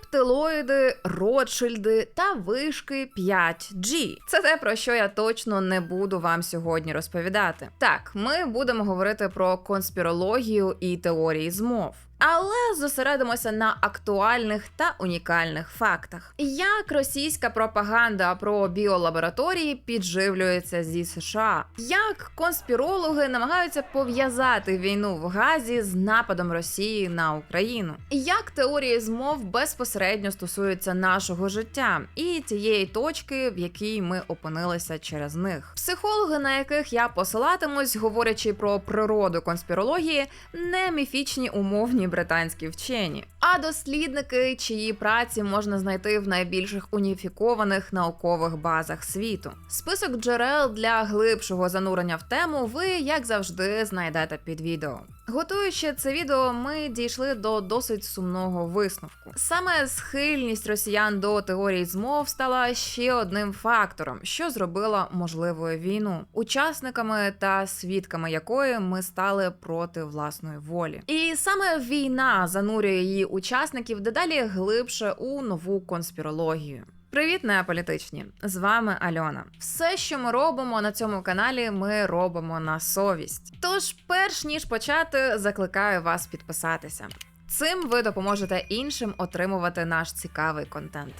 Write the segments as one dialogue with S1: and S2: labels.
S1: рептилоїди, Ротшильди та вишки 5G. Це те, про що я точно не буду вам сьогодні розповідати. Так, ми будемо говорити про конспірологію і теорії змов. Але зосередимося на актуальних та унікальних фактах, як російська пропаганда про біолабораторії підживлюється зі США, як конспірологи намагаються пов'язати війну в Газі з нападом Росії на Україну, як теорії змов безпосередньо стосуються нашого життя і тієї точки, в якій ми опинилися через них. Психологи, на яких я посилатимусь, говорячи про природу конспірології, не міфічні умовні британські вчені, а дослідники, чиї праці можна знайти в найбільших уніфікованих наукових базах світу. Список джерел для глибшого занурення в тему ви, як завжди, знайдете під відео. Готуючи це відео, ми дійшли до досить сумного висновку. Саме схильність росіян до теорії змов стала ще одним фактором, що зробила можливою війну, учасниками та свідками якої ми стали проти власної волі. І саме війна занурює її учасників дедалі глибше у нову конспірологію. Привіт, неаполітичні! З вами Альона. Все, що ми робимо на цьому каналі, ми робимо на совість. Тож, перш ніж почати, закликаю вас підписатися. Цим ви допоможете іншим отримувати наш цікавий контент.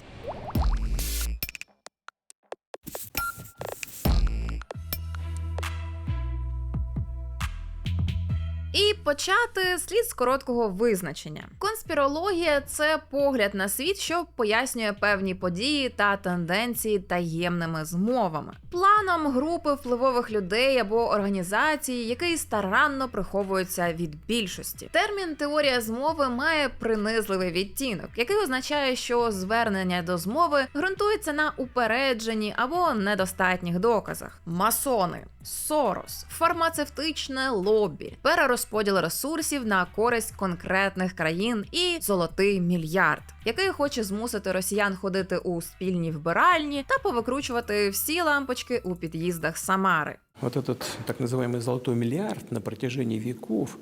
S1: Почати слід з короткого визначення. Конспірологія це погляд на світ, що пояснює певні події та тенденції таємними змовами, планом групи впливових людей або організацій, який старанно приховується від більшості. Термін теорія змови має принизливий відтінок, який означає, що звернення до змови ґрунтується на упередженні або недостатніх доказах. Масони. Сорос, фармацевтичне лобі, перерозподіл ресурсів на користь конкретних країн і золотий мільярд, який хоче змусити росіян ходити у спільні вбиральні та повикручувати всі лампочки у під'їздах Самари.
S2: Вот этот так называемый золотой миллиард на протяжении веков,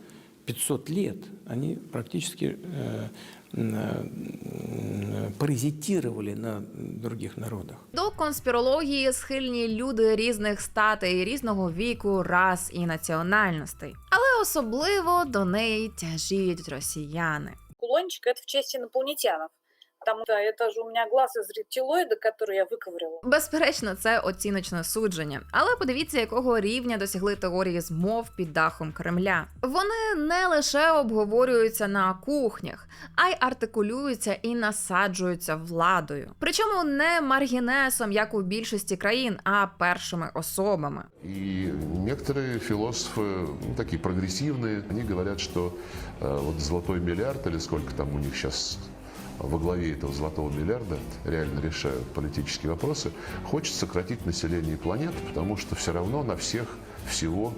S2: 500 лет, они практически э, э, паразитировали на других народах.
S1: До конспірології схильні люди різних статей, різного віку, рас і національностей, але особливо до неї тяжіють росіяни.
S3: кулончик це в честь инопланетянов Потому что это же у меня глаз из рептилоида, который я выковырила.
S1: Безперечно, це оціночне судження, але подивіться, якого рівня досягли теорії змов під дахом Кремля. Вони не лише обговорюються на кухнях, а й артикулюються і насаджуються владою. Причому не маргінесом, як у більшості країн, а першими особами.
S4: И некоторые философы, ну, такие прогрессивные, они говорят, что э, вот золотой миллиард или сколько там у них сейчас во главе этого золотого миллиарда реально решают политические вопросы, хочет сократить население планеты, потому что все равно на всех всего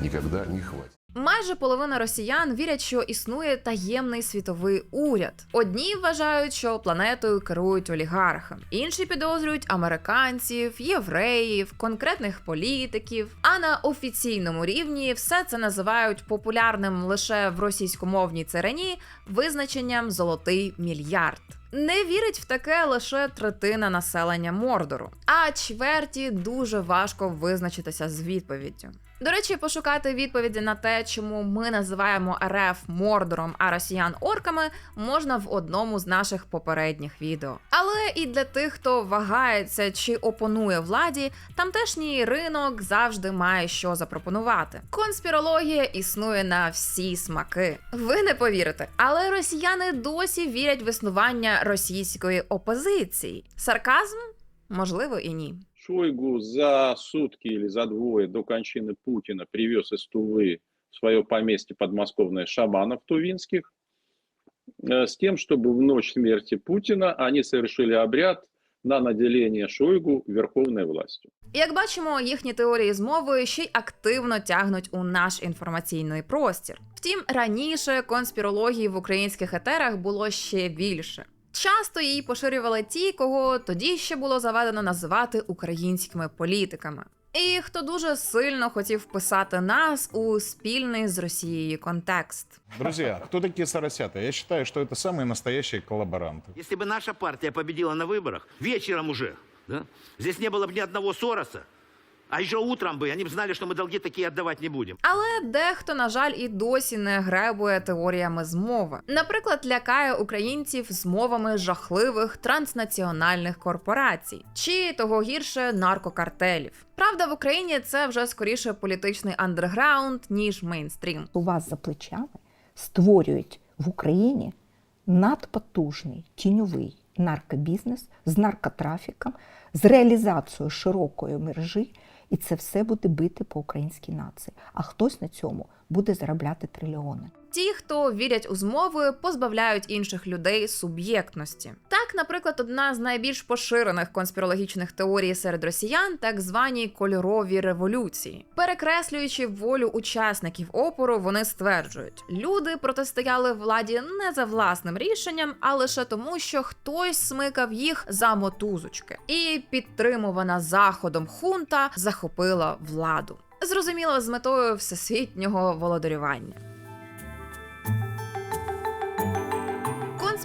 S4: никогда не хватит.
S1: Майже половина росіян вірять, що існує таємний світовий уряд. Одні вважають, що планетою керують олігархи, інші підозрюють американців, євреїв, конкретних політиків. А на офіційному рівні все це називають популярним лише в російськомовній царині визначенням золотий мільярд. Не вірить в таке лише третина населення Мордору, а чверті дуже важко визначитися з відповіддю. До речі, пошукати відповіді на те, чому ми називаємо РФ Мордором, а росіян орками, можна в одному з наших попередніх відео. Але і для тих, хто вагається чи опонує владі, тамтешній ринок завжди має що запропонувати. Конспірологія існує на всі смаки. Ви не повірите, але росіяни досі вірять в існування російської опозиції. Сарказм? Можливо, і ні.
S5: Шойгу за сутки или за двое до кончины Путина привез из Тувы в свое поместье подмосковное шаманов тувинских э, с тем, чтобы в ночь смерти Путина они совершили обряд на наделение Шойгу верховной властью.
S1: Як бачимо, їхні теорії змови ще й активно тягнуть у наш інформаційний простір. Втім, раніше конспірології в українських етерах було ще більше. Часто її поширювали ті, кого тоді ще було заведено називати українськими політиками. і хто дуже сильно хотів вписати нас у спільний з Росією контекст.
S6: Друзья, кто такие соросята? Я считаю, что это самые настоящие коллаборанты.
S7: Если бы наша партия победила на выборах, вечером уже, да, здесь не было бы ни одного Сороса, а еще утром бы они бы знали, что мы долги такие отдавать не будем.
S1: Але дехто, на жаль, і досі не гребує теоріями змови. Наприклад, лякає українців змовами жахливих транснаціональних корпорацій чи того гірше наркокартелів. Правда, в Україні це вже скоріше політичний андерграунд ніж мейнстрім.
S8: у вас за плечами створюють в Україні надпотужний тіньовий наркобізнес з наркотрафіком, з реалізацією широкої мережі, і це все буде бити по українській нації. А хтось на цьому буде заробляти трильйони.
S1: Ті, хто вірять у змови, позбавляють інших людей суб'єктності. Так, наприклад, одна з найбільш поширених конспірологічних теорій серед росіян, так звані кольорові революції. Перекреслюючи волю учасників опору, вони стверджують, люди протистояли владі не за власним рішенням, а лише тому, що хтось смикав їх за мотузочки, і підтримувана заходом хунта захопила владу. Зрозуміло, з метою всесвітнього володарювання.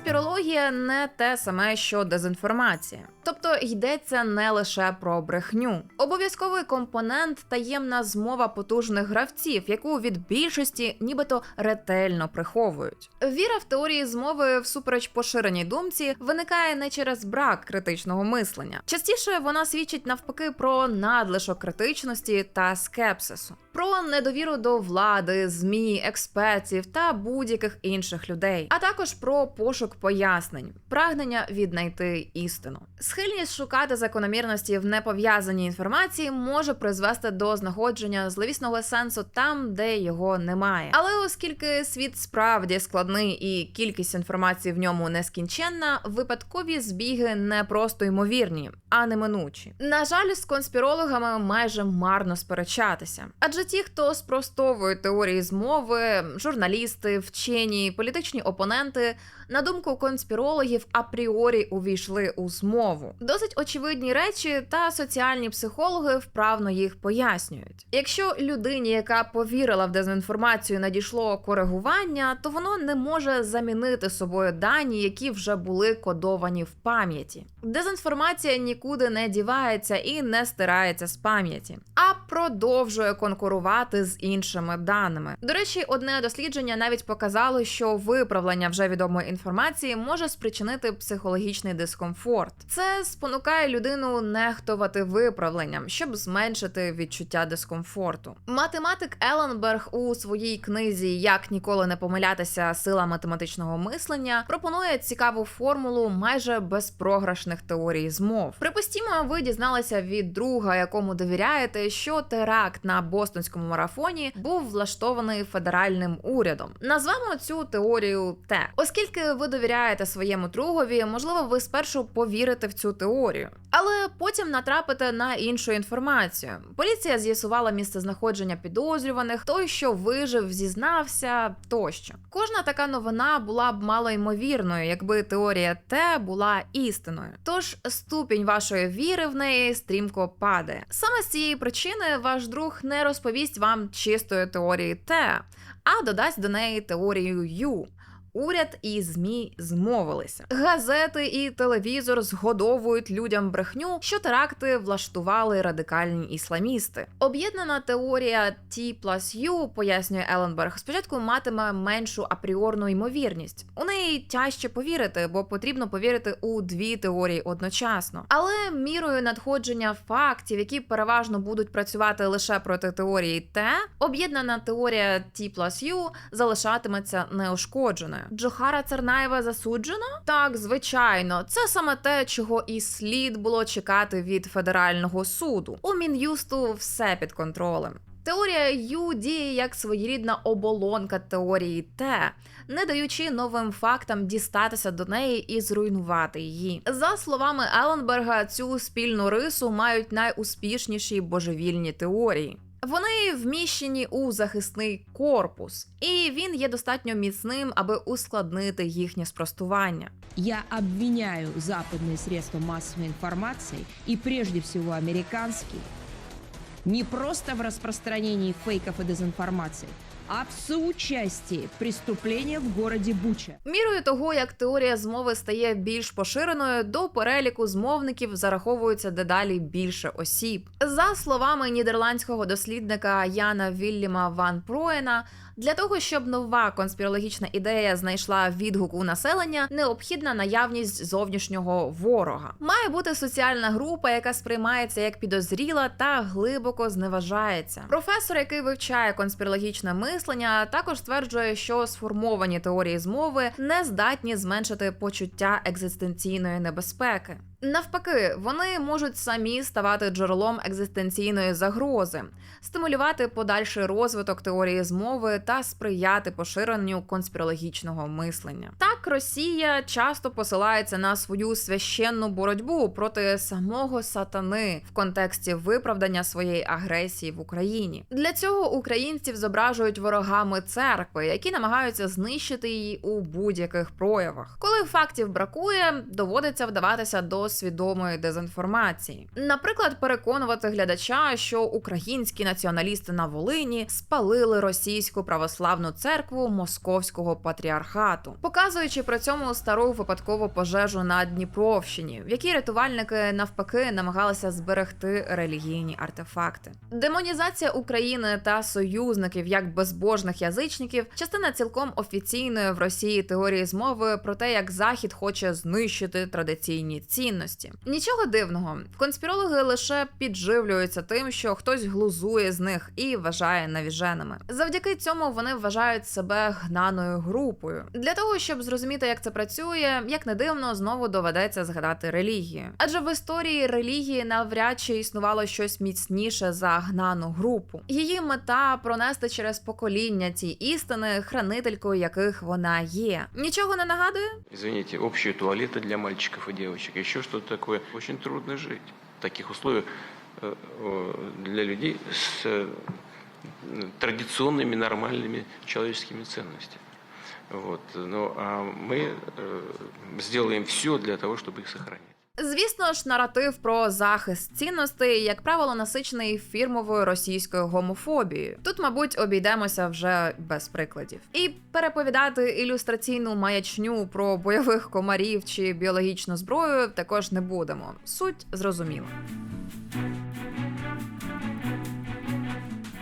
S1: Конспірологія не те саме, що дезінформація. Тобто йдеться не лише про брехню. Обов'язковий компонент таємна змова потужних гравців, яку від більшості нібито ретельно приховують. Віра в теорії змови всупереч поширеній думці виникає не через брак критичного мислення. Частіше вона свідчить навпаки про надлишок критичності та скепсису, про недовіру до влади, змі, експертів та будь-яких інших людей, а також про пошук пояснень, прагнення віднайти істину. Схильність шукати закономірності в непов'язаній інформації може призвести до знаходження зловісного сенсу там, де його немає. Але оскільки світ справді складний і кількість інформації в ньому нескінченна, випадкові збіги не просто ймовірні, а неминучі. На жаль, з конспірологами майже марно сперечатися, адже ті, хто спростовують теорії змови, журналісти, вчені, політичні опоненти, на думку конспірологів, апріорі увійшли у змову. Досить очевидні речі та соціальні психологи вправно їх пояснюють. Якщо людині, яка повірила в дезінформацію, надійшло коригування, то воно не може замінити собою дані, які вже були кодовані в пам'яті. Дезінформація нікуди не дівається і не стирається з пам'яті, а продовжує конкурувати з іншими даними. До речі, одне дослідження навіть показало, що виправлення вже відомої інформації може спричинити психологічний дискомфорт. Це спонукає людину нехтувати виправленням, щоб зменшити відчуття дискомфорту. Математик Еленберг у своїй книзі Як ніколи не помилятися сила математичного мислення пропонує цікаву формулу майже безпрограшних теорій змов. Припустімо, ви дізналися від друга, якому довіряєте, що теракт на бостонському марафоні був влаштований федеральним урядом. Назвемо цю теорію Т. Оскільки ви довіряєте своєму другові, можливо, ви спершу повірите в цю теорію, але потім натрапите на іншу інформацію. Поліція з'ясувала місце знаходження підозрюваних, той, що вижив, зізнався тощо. Кожна така новина була б мало ймовірною, якби теорія Т була істиною. Тож ступінь вашої віри в неї стрімко падає. Саме з цієї причини ваш друг не розповість вам чистої теорії Т, а додасть до неї теорію Ю. Уряд і змі змовилися. Газети і телевізор згодовують людям брехню, що теракти влаштували радикальні ісламісти. Об'єднана теорія T плюс U, пояснює Еленберг, спочатку матиме меншу апріорну ймовірність. У неї тяжче повірити, бо потрібно повірити у дві теорії одночасно. Але мірою надходження фактів, які переважно будуть працювати лише проти теорії Т, об'єднана теорія T плюс U залишатиметься неушкодженою. Джохара Цернаєва засуджено? Так, звичайно, це саме те, чого і слід було чекати від федерального суду. У мін'юсту все під контролем. Теорія Ю діє як своєрідна оболонка теорії Т, не даючи новим фактам дістатися до неї і зруйнувати її. За словами Еленберга, цю спільну рису мають найуспішніші божевільні теорії. Вони вміщені у захисний корпус, і він є достатньо міцним, аби ускладнити їхнє спростування.
S9: Я обвиняю западні средства масової інформації і прежде всього американські не просто в розпространенні фейків і дезинформации, а в соучасті преступлення в городі Буча.
S1: Мірою того, як теорія змови стає більш поширеною, до переліку змовників зараховується дедалі більше осіб. За словами нідерландського дослідника Яна Вільяма Ван Проена, для того, щоб нова конспірологічна ідея знайшла відгук у населення, необхідна наявність зовнішнього ворога. Має бути соціальна група, яка сприймається як підозріла та глибоко зневажається. Професор, який вивчає конспірологічне мислення, також стверджує, що сформовані теорії змови не здатні зменшити почуття екзистенційної небезпеки. Навпаки, вони можуть самі ставати джерелом екзистенційної загрози, стимулювати подальший розвиток теорії змови та сприяти поширенню конспірологічного мислення. Так, Росія часто посилається на свою священну боротьбу проти самого сатани в контексті виправдання своєї агресії в Україні. Для цього українців зображують ворогами церкви, які намагаються знищити її у будь-яких проявах. Коли фактів бракує, доводиться вдаватися до свідомої дезінформації. Наприклад, переконувати глядача, що українські націоналісти на Волині спалили російську православну церкву московського патріархату, показуючи при цьому стару випадкову пожежу на Дніпровщині, в якій рятувальники навпаки намагалися зберегти релігійні артефакти. Демонізація України та союзників як безбожних язичників частина цілком офіційної в Росії теорії змови про те, як Захід хоче знищити традиційні цінності. Нічого дивного, конспірологи лише підживлюються тим, що хтось глузує з них і вважає навіженими. Завдяки цьому вони вважають себе гнаною групою. Для того щоб зрозуміти, як це працює, як не дивно, знову доведеться згадати релігію. Адже в історії релігії навряд чи існувало щось міцніше за гнану групу. Її мета пронести через покоління ці істини, хранителькою яких вона є. Нічого не нагадує?
S2: Извините, общие туалеты для мальчиков и девочек, еще что-то такое. Очень трудно жить в таких условиях э, для людей с э, традиционными нормальными человеческими ценностями. Вот. Ну, а мы э, сделаем все для того, чтобы их сохранить.
S1: Звісно ж, наратив про захист цінностей, як правило, насичений фірмовою російською гомофобією. Тут, мабуть, обійдемося вже без прикладів. І переповідати ілюстраційну маячню про бойових комарів чи біологічну зброю також не будемо. Суть зрозуміла.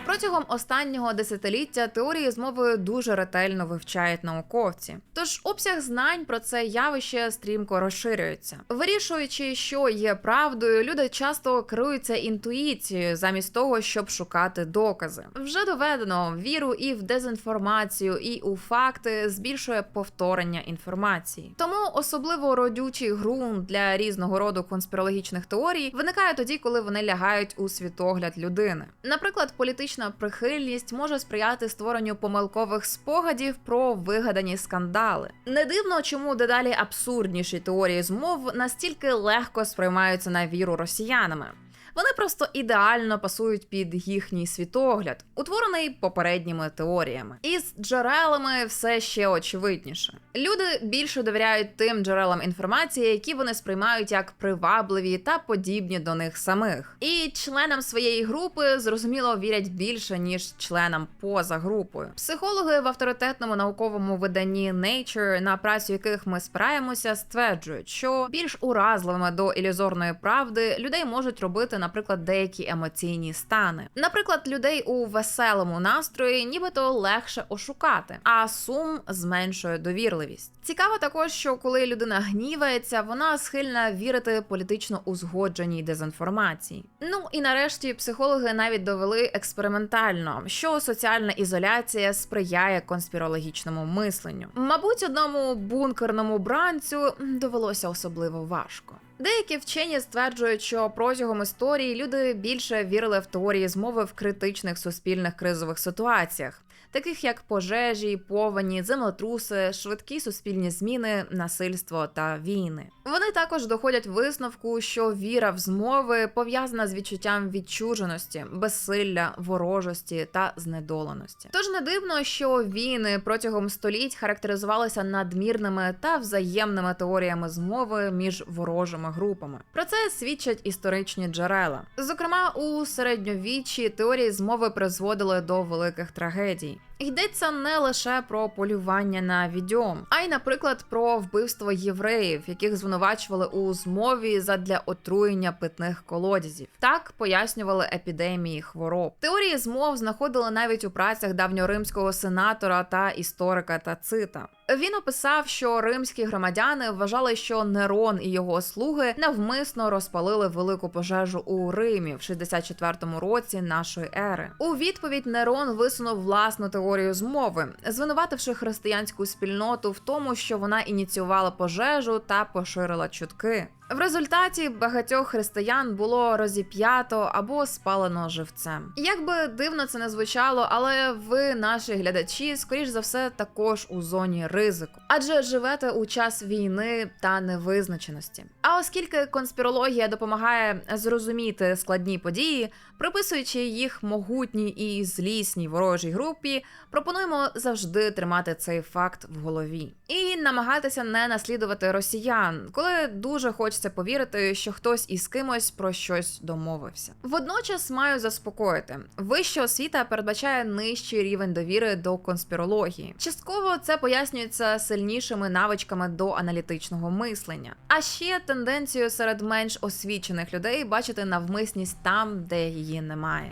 S1: Протягом останнього десятиліття теорії змови дуже ретельно вивчають науковці. Тож обсяг знань про це явище стрімко розширюється. Вирішуючи, що є правдою, люди часто керуються інтуїцією замість того, щоб шукати докази. Вже доведено віру і в дезінформацію, і у факти збільшує повторення інформації. Тому особливо родючий ґрунт для різного роду конспірологічних теорій виникає тоді, коли вони лягають у світогляд людини. Наприклад, політична прихильність може сприяти створенню помилкових спогадів про вигадані скандали. Не дивно, чому дедалі абсурдніші теорії змов настільки легко сприймаються на віру росіянами. Вони просто ідеально пасують під їхній світогляд, утворений попередніми теоріями. І з джерелами все ще очевидніше. Люди більше довіряють тим джерелам інформації, які вони сприймають як привабливі та подібні до них самих. І членам своєї групи зрозуміло вірять більше ніж членам поза групою. Психологи в авторитетному науковому виданні Nature, на працю яких ми спираємося, стверджують, що більш уразливими до ілюзорної правди людей можуть робити, наприклад, деякі емоційні стани. Наприклад, людей у веселому настрої, нібито легше ошукати, а сум зменшує довірливість. Цікаво також, що коли людина гнівається, вона схильна вірити політично узгодженій дезінформації. Ну і нарешті психологи навіть довели експериментально, що соціальна ізоляція сприяє конспірологічному мисленню. Мабуть, одному бункерному бранцю довелося особливо важко. Деякі вчені стверджують, що протягом історії люди більше вірили в теорії змови в критичних суспільних кризових ситуаціях, таких як пожежі, повені, землетруси, швидкі суспільні зміни, насильство та війни. Вони також доходять висновку, що віра в змови пов'язана з відчуттям відчуженості, безсилля, ворожості та знедоленості. Тож не дивно, що війни протягом століть характеризувалися надмірними та взаємними теоріями змови між ворожими групами. Про це свідчать історичні джерела. Зокрема, у середньовіччі теорії змови призводили до великих трагедій. Йдеться не лише про полювання на відьом, а й, наприклад, про вбивство євреїв, яких звинувачували у змові задля отруєння питних колодязів. Так пояснювали епідемії хвороб. Теорії змов знаходили навіть у працях давньоримського сенатора та історика Тацита. Він описав, що римські громадяни вважали, що Нерон і його слуги навмисно розпалили велику пожежу у Римі в 64-му році нашої ери. У відповідь Нерон висунув власну теорію змови, звинувативши християнську спільноту в тому, що вона ініціювала пожежу та поширила чутки. В результаті багатьох християн було розіп'ято або спалено живцем. Як би дивно це не звучало, але ви, наші глядачі, скоріш за все, також у зоні ризику, адже живете у час війни та невизначеності. А оскільки конспірологія допомагає зрозуміти складні події, приписуючи їх могутній і злісній ворожій групі, пропонуємо завжди тримати цей факт в голові і намагатися не наслідувати росіян, коли дуже хочеться повірити, що хтось із кимось про щось домовився. Водночас маю заспокоїти, вища освіта передбачає нижчий рівень довіри до конспірології. Частково це пояснюється сильнішими навичками до аналітичного мислення, а ще тенденцію серед менш освічених людей бачити навмисність там, де її немає.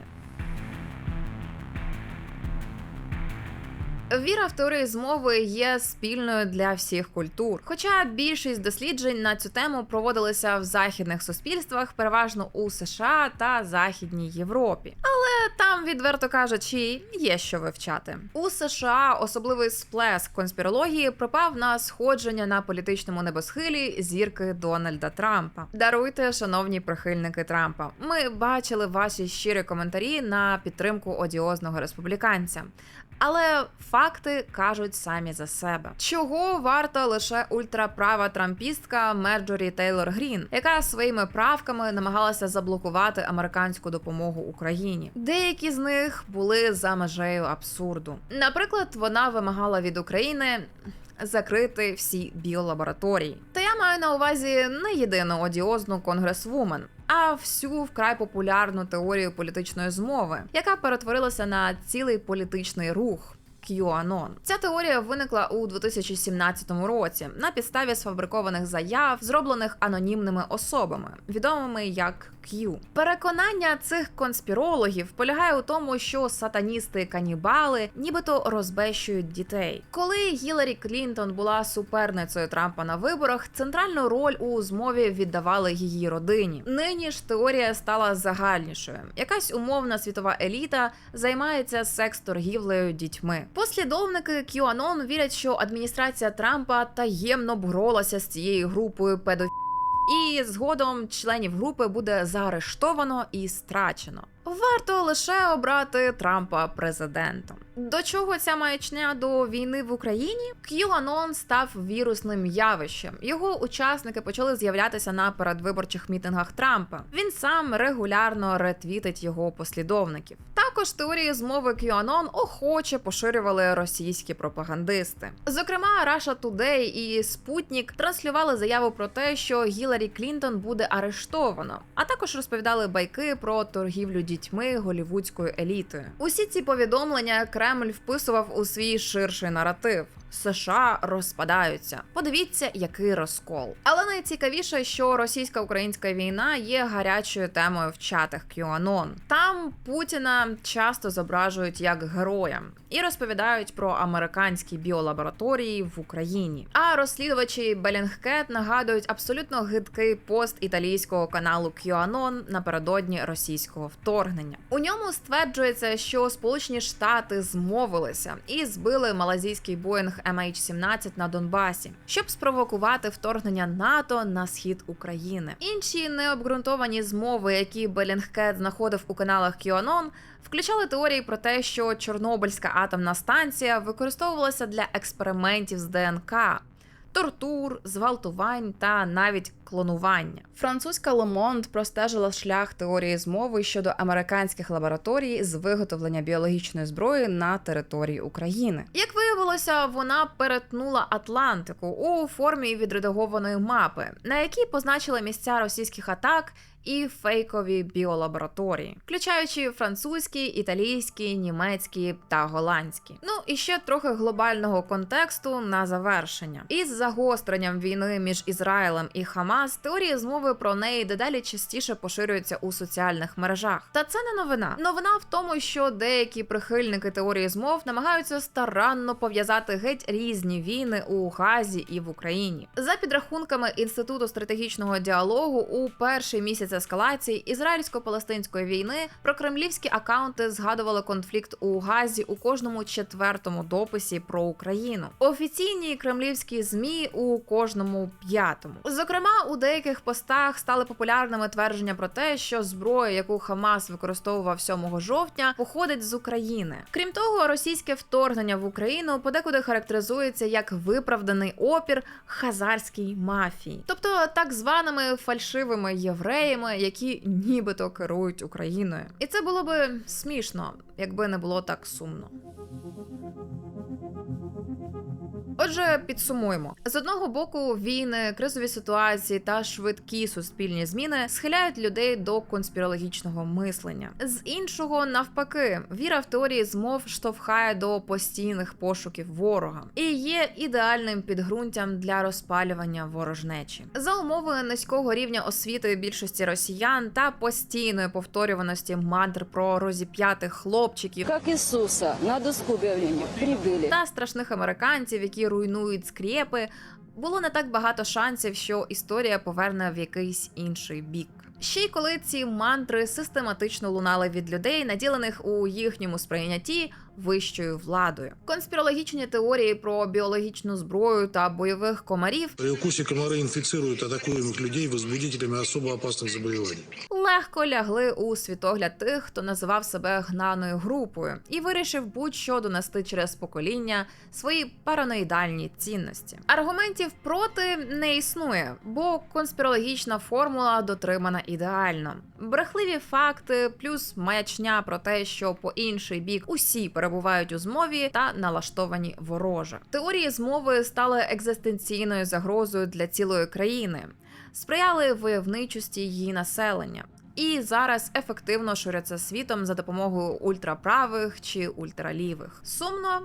S1: Віра в теорії змови є спільною для всіх культур. Хоча більшість досліджень на цю тему проводилися в західних суспільствах, переважно у США та Західній Європі. Але там, відверто кажучи, є що вивчати. У США особливий сплеск конспірології припав на сходження на політичному небосхилі зірки Дональда Трампа. Даруйте, шановні прихильники Трампа. Ми бачили ваші щирі коментарі на підтримку одіозного республіканця. Але факти кажуть самі за себе. Чого варта лише ультраправа трампістка Мерджорі Тейлор Грін, яка своїми правками намагалася заблокувати американську допомогу Україні. Деякі з них були за межею абсурду. Наприклад, вона вимагала від України. Закрити всі біолабораторії. Та я маю на увазі не єдину одіозну конгресвумен, а всю вкрай популярну теорію політичної змови, яка перетворилася на цілий політичний рух. QAnon. Ця теорія виникла у 2017 році на підставі сфабрикованих заяв, зроблених анонімними особами, відомими як Q. Переконання цих конспірологів полягає у тому, що сатаністи-канібали нібито розбещують дітей. Коли Гіларі Клінтон була суперницею Трампа на виборах, центральну роль у змові віддавали її родині. Нині ж теорія стала загальнішою. Якась умовна світова еліта займається секс-торгівлею дітьми. Послідовники QAnon вірять, що адміністрація Трампа таємно боролася з цією групою педофілів. І згодом членів групи буде заарештовано і страчено. Варто лише обрати Трампа президентом. До чого ця маячня до війни в Україні? QAnon став вірусним явищем. Його учасники почали з'являтися на передвиборчих мітингах Трампа. Він сам регулярно ретвітить його послідовників. Також теорії змови QAnon охоче поширювали російські пропагандисти. Зокрема, Russia Today і Спутник транслювали заяву про те, що Гіларі Клінтон буде арештовано, а також розповідали байки про торгівлю дітьми голівудською елітою. Усі ці повідомлення Кремль вписував у свій ширший наратив. США розпадаються. Подивіться, який розкол. Але найцікавіше, що російсько-українська війна є гарячою темою в чатах QAnon. Там Путіна часто зображують як героя і розповідають про американські біолабораторії в Україні. А розслідувачі Белінгкет нагадують абсолютно гидкий пост італійського каналу QAnon напередодні російського вторгнення. У ньому стверджується, що Сполучені Штати змовилися і збили малазійський Боїнг MH17 на Донбасі, щоб спровокувати вторгнення НАТО на схід України. Інші необґрунтовані змови, які Белінгкет знаходив у каналах QAnon, включали теорії про те, що Чорнобильська атомна станція використовувалася для експериментів з ДНК. Тортур, зґвалтувань та навіть клонування. Французька Monde простежила шлях теорії змови щодо американських лабораторій з виготовлення біологічної зброї на території України. Як виявилося, вона перетнула Атлантику у формі відредагованої мапи, на якій позначила місця російських атак і фейкові біолабораторії, включаючи французькі, італійські, німецькі та голландські. Ну і ще трохи глобального контексту на завершення. Із загостренням війни між Ізраїлем і Хамас теорії змови про неї дедалі частіше поширюються у соціальних мережах. Та це не новина. Новина в тому, що деякі прихильники теорії змов намагаються старанно пов'язати геть різні війни у Газі і в Україні. За підрахунками інституту стратегічного діалогу, у перший місяць ескалації ізраїльсько-палестинської війни прокремлівські акаунти згадували конфлікт у Газі у кожному четвертому дописі про Україну. Офіційні кремлівські змі у кожному п'ятому. Зокрема, у деяких постах стали популярними твердження про те, що зброя, яку Хамас використовував 7 жовтня, походить з України. Крім того, російське вторгнення в Україну подекуди характеризується як виправданий опір хазарській мафії, тобто так званими фальшивими євреями, які нібито керують Україною. І це було би смішно, якби не було так сумно. Отже, підсумуємо: з одного боку, війни, кризові ситуації та швидкі суспільні зміни схиляють людей до конспірологічного мислення. З іншого, навпаки, віра в теорії змов штовхає до постійних пошуків ворога і є ідеальним підґрунтям для розпалювання ворожнечі. За умови низького рівня освіти більшості росіян та постійної повторюваності мантр про розіп'ятих хлопчиків.
S10: Как Иисуса на доску прибыли.
S1: та страшних американців, які руйнують скрепи, було не так багато шансів, що історія поверне в якийсь інший бік. Ще й коли ці мантри систематично лунали від людей, наділених у їхньому сприйнятті вищою владою. Конспірологічні теорії про біологічну зброю та бойових комарів
S11: При укусе комары инфицируют атакуемых людей возбудителями особо опасных заболеваний.
S1: легко лягли у світогляд тих, хто називав себе гнаною групою, і вирішив будь-що донести через покоління свої параноїдальні цінності. Аргументів проти не існує, бо конспірологічна формула дотримана ідеально. Брехливі факти, плюс маячня про те, що по інший бік усі перебувають у змові та налаштовані вороже. Теорії змови стали екзистенційною загрозою для цілої країни сприяли войовничості її населення. І зараз ефективно ширяться світом за допомогою ультраправих чи ультралівих. Сумно,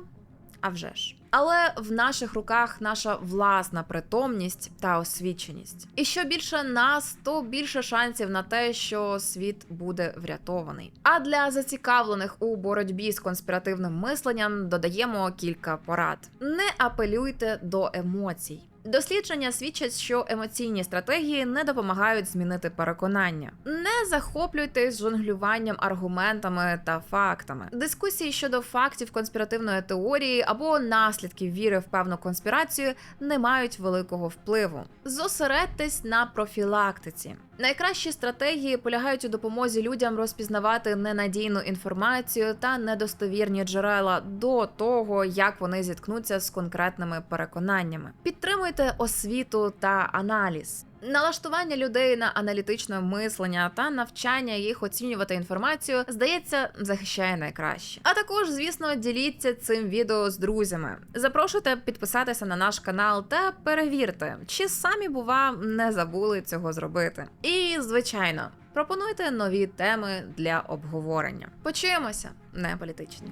S1: а вже ж. Але в наших руках наша власна притомність та освіченість. І що більше нас, то більше шансів на те, що світ буде врятований. А для зацікавлених у боротьбі з конспіративним мисленням додаємо кілька порад: не апелюйте до емоцій. Дослідження свідчать, що емоційні стратегії не допомагають змінити переконання. Не захоплюйтесь жонглюванням аргументами та фактами. Дискусії щодо фактів конспіративної теорії або наслідків віри в певну конспірацію не мають великого впливу. Зосередьтесь на профілактиці. Найкращі стратегії полягають у допомозі людям розпізнавати ненадійну інформацію та недостовірні джерела до того, як вони зіткнуться з конкретними переконаннями. Підтримуйте освіту та аналіз. Налаштування людей на аналітичне мислення та навчання їх оцінювати інформацію, здається, захищає найкраще. А також, звісно, діліться цим відео з друзями. Запрошуйте підписатися на наш канал та перевірте, чи самі бува не забули цього зробити. І звичайно, пропонуйте нові теми для обговорення. Почуємося, не політичні.